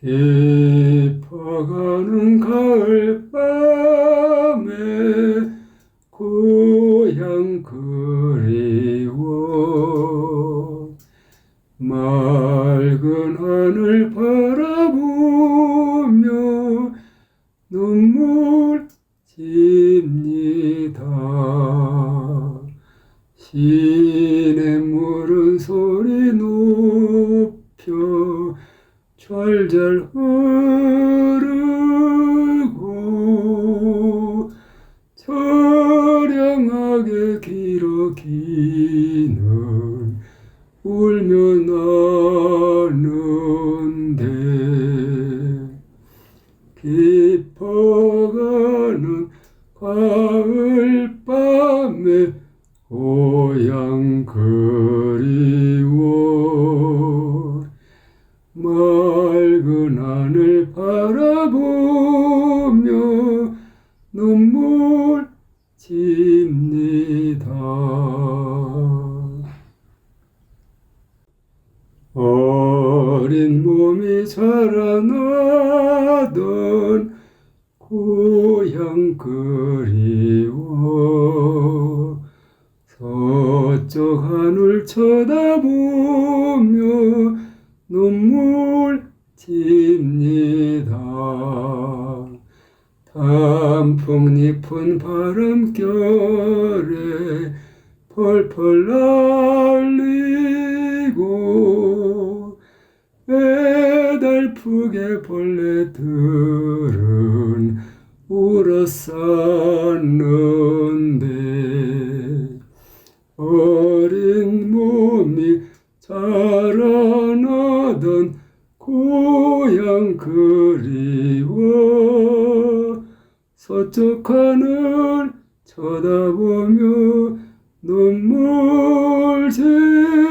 깊어가는 가을 밤에 고향 그리워 맑은 하늘 바라보며 눈물 집니다. 시냇물은 소리 높여 절절 흐르고 처량하게 길어 기는 울며 나는데 깊어가는 가을 밤에 고향 그 하늘 바라보며 눈물 집니다. 어린 몸이 자라나던 고향 그리워 서쪽 하늘 쳐다보며 눈물 집니다. 단풍잎은 바람결에 펄펄 날리고 애달프게 벌레들은 울었었는데 어린 몸이 자라나던 고향 그리워 서쪽 하늘 쳐다보며 눈물 집